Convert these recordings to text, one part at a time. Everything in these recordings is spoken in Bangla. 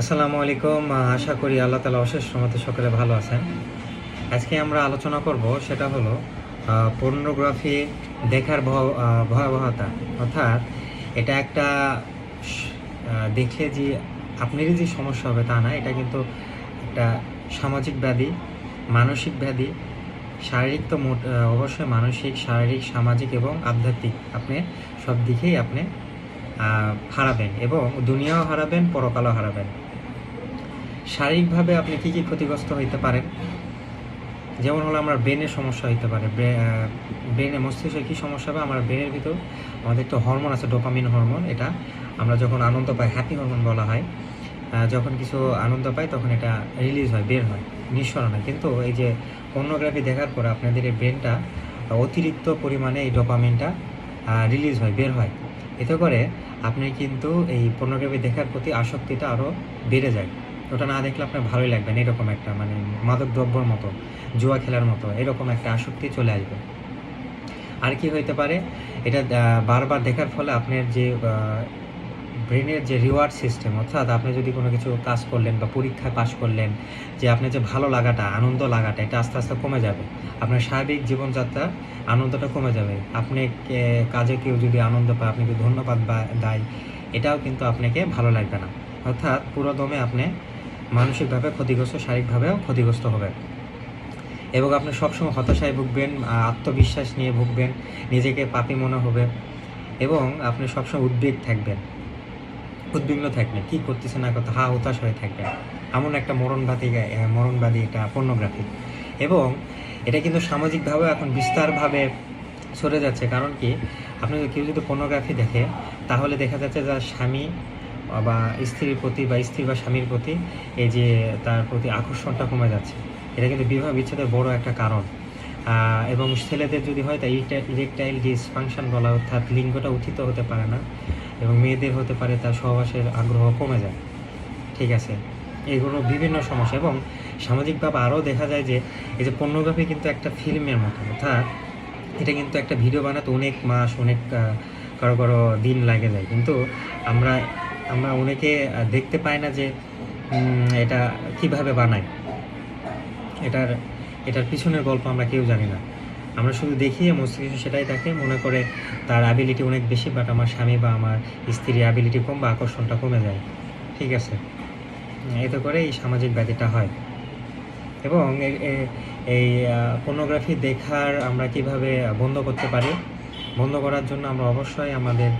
আসসালামু আলাইকুম। আশা করি আল্লাহ তালা অশেষ রহমতে সকলে ভালো আছেন। আজকে আমরা আলোচনা করব সেটা হলো পর্নোগ্রাফি দেখার ভয়াবহতা। অর্থাৎ এটা একটা দেখলে যে আপনারই যে সমস্যা হবে তা না, এটা কিন্তু একটা সামাজিক ব্যাধি, মানসিক ব্যাধি, শারীরিক তো মোট অবশ্যই মানসিক, শারীরিক, সামাজিক এবং আধ্যাত্মিক। আপনি সব দিকেই আপনি হারাবেন এবং দুনিয়াও হারাবেন, পরকালও হারাবেন। শারীরিকভাবে আপনি কি কি ক্ষতিগ্রস্ত হইতে পারেন? যেমন হলো আমার ব্রেনের সমস্যা হইতে পারে। ব্রেনে মস্তিষ্কে কী সমস্যা হবে? আমার ব্রেনের ভিতর আমাদের তো হরমোন আছে, ডোপামিন হরমোন। এটা আমরা যখন আনন্দ পাই হ্যাপি হরমোন বলা হয় যখন কিছু আনন্দ পাই, তখন এটা রিলিজ হয়, বের হয়, নিঃসরণ হয়। কিন্তু এই যে পর্নোগ্রাফি দেখার পরে আপনাদের এই ব্রেনটা অতিরিক্ত পরিমাণে এই ডোপামিনটা রিলিজ হয়, বের হয়। এতে করে আপনি কিন্তু এই পর্নোগ্রাফি দেখার প্রতি আসক্তিটা আরও বেড়ে যায়। ওটা না দেখলে আপনার ভালোই লাগবে না, এরকম একটা মানে মাদক দ্রব্যর মতো, জুয়া খেলার মতো, এরকম একটা আসক্তি চলে আসবে। আর কি হইতে পারে, এটা বারবার দেখার ফলে আপনার যে ব্রেনের যে রিওয়ার্ড সিস্টেম অর্থাৎ আপনি যদি কোনো কিছু কাজ করলেন বা পরীক্ষায় পাশ করলেন, যে আপনার যে ভালো লাগাটা, আনন্দ লাগাটা, এটা আস্তে আস্তে কমে যাবে। আপনার স্বাভাবিক জীবনযাত্রার আনন্দটা কমে যাবে। আপনি কাজে কেউ যদি আনন্দ পায় আপনি যদি ধন্যবাদ বা, দেয়, এটাও কিন্তু আপনাকে ভালো লাগবে না। অর্থাৎ পুরো দমে আপনি মানসিকভাবে ক্ষতিগ্রস্ত, শারীরিকভাবেও ক্ষতিগ্রস্ত হবে। এবং আপনি সবসময় হতাশায় ভুগবেন আত্মবিশ্বাস নিয়ে ভুগবেন, নিজেকে পাপি মনে হবে এবং আপনি সবসময় উদ্বেগ থাকবেন। উদ্বিগ্ন থাকবেন, কী করতেছে না করতে হা, হতাশ হয়ে থাকবেন। এমন একটা মরণবাদী মরণবাদী এটা পর্নোগ্রাফি। এবং এটা কিন্তু সামাজিকভাবে এখন বিস্তারভাবে সরে যাচ্ছে। কারণ কি? আপনি কেউ যদি পর্নোগ্রাফি দেখে, তাহলে দেখা যাচ্ছে যার স্বামী বা স্ত্রীর প্রতি বা স্ত্রী বা স্বামীর প্রতি এই যে তার প্রতি আকর্ষণটা কমে যাচ্ছে। এটা কিন্তু বিবাহ বিচ্ছেদের বড় একটা কারণ। এবং ছেলেদের যদি হয় তা ইরেকটাইল ডিসফাংশন বলা অর্থাৎ লিঙ্গটা উত্থিত হতে পারে না এবং মেয়েদের হতে পারে তার সহবাসের আগ্রহ কমে যায়। ঠিক আছে? এগুলো বিভিন্ন সমস্যা এবং সামাজিকভাবে আরও দেখা যায় যে এই যে পর্নোগ্রাফি কিন্তু একটা ফিল্মের মতো। অর্থাৎ এটা কিন্তু একটা ভিডিও বানাতে অনেক মাস, অনেক কারও কারও দিন লাগে যায়। কিন্তু আমরা আমরা অনেকে দেখতে পাই না যে এটা কীভাবে বানায়। এটার এটার পিছনের গল্প আমরা কেউ জানি না। আমরা শুধু দেখি, মস্তিষ্ক সেটাই থাকে মনে করে তার অ্যাবিলিটি অনেক বেশি বাট আমার স্বামী বা আমার স্ত্রীর অ্যাবিলিটি কম বা আকর্ষণটা কমে যায়। ঠিক আছে? এতে করে এই সামাজিক ব্যাধিটা হয়। এবং এই পর্নোগ্রাফি দেখার আমরা কীভাবে বন্ধ করতে পারি? বন্ধ করার জন্য আমরা অবশ্যই আমাদের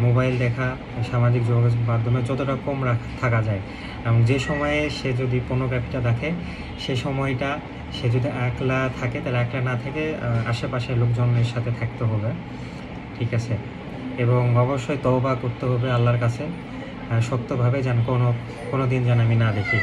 মোবাইল দেখা, সামাজিক যোগাযোগ মাধ্যমে যতটা কম থাকা যায়। এবং যে সময়ে সে যদি পর্নোগ্রাফিটা দেখে, সে সময়টা সে যদি একলা থাকে, তাহলে একলা না থেকে আশেপাশের লোকজনের সাথে থাকতে হবে। ঠিক আছে? এবং অবশ্যই তওবা করতে হবে আল্লাহর কাছে শক্তভাবে যেন কোনো কোনো দিন যেন আমি না দেখি।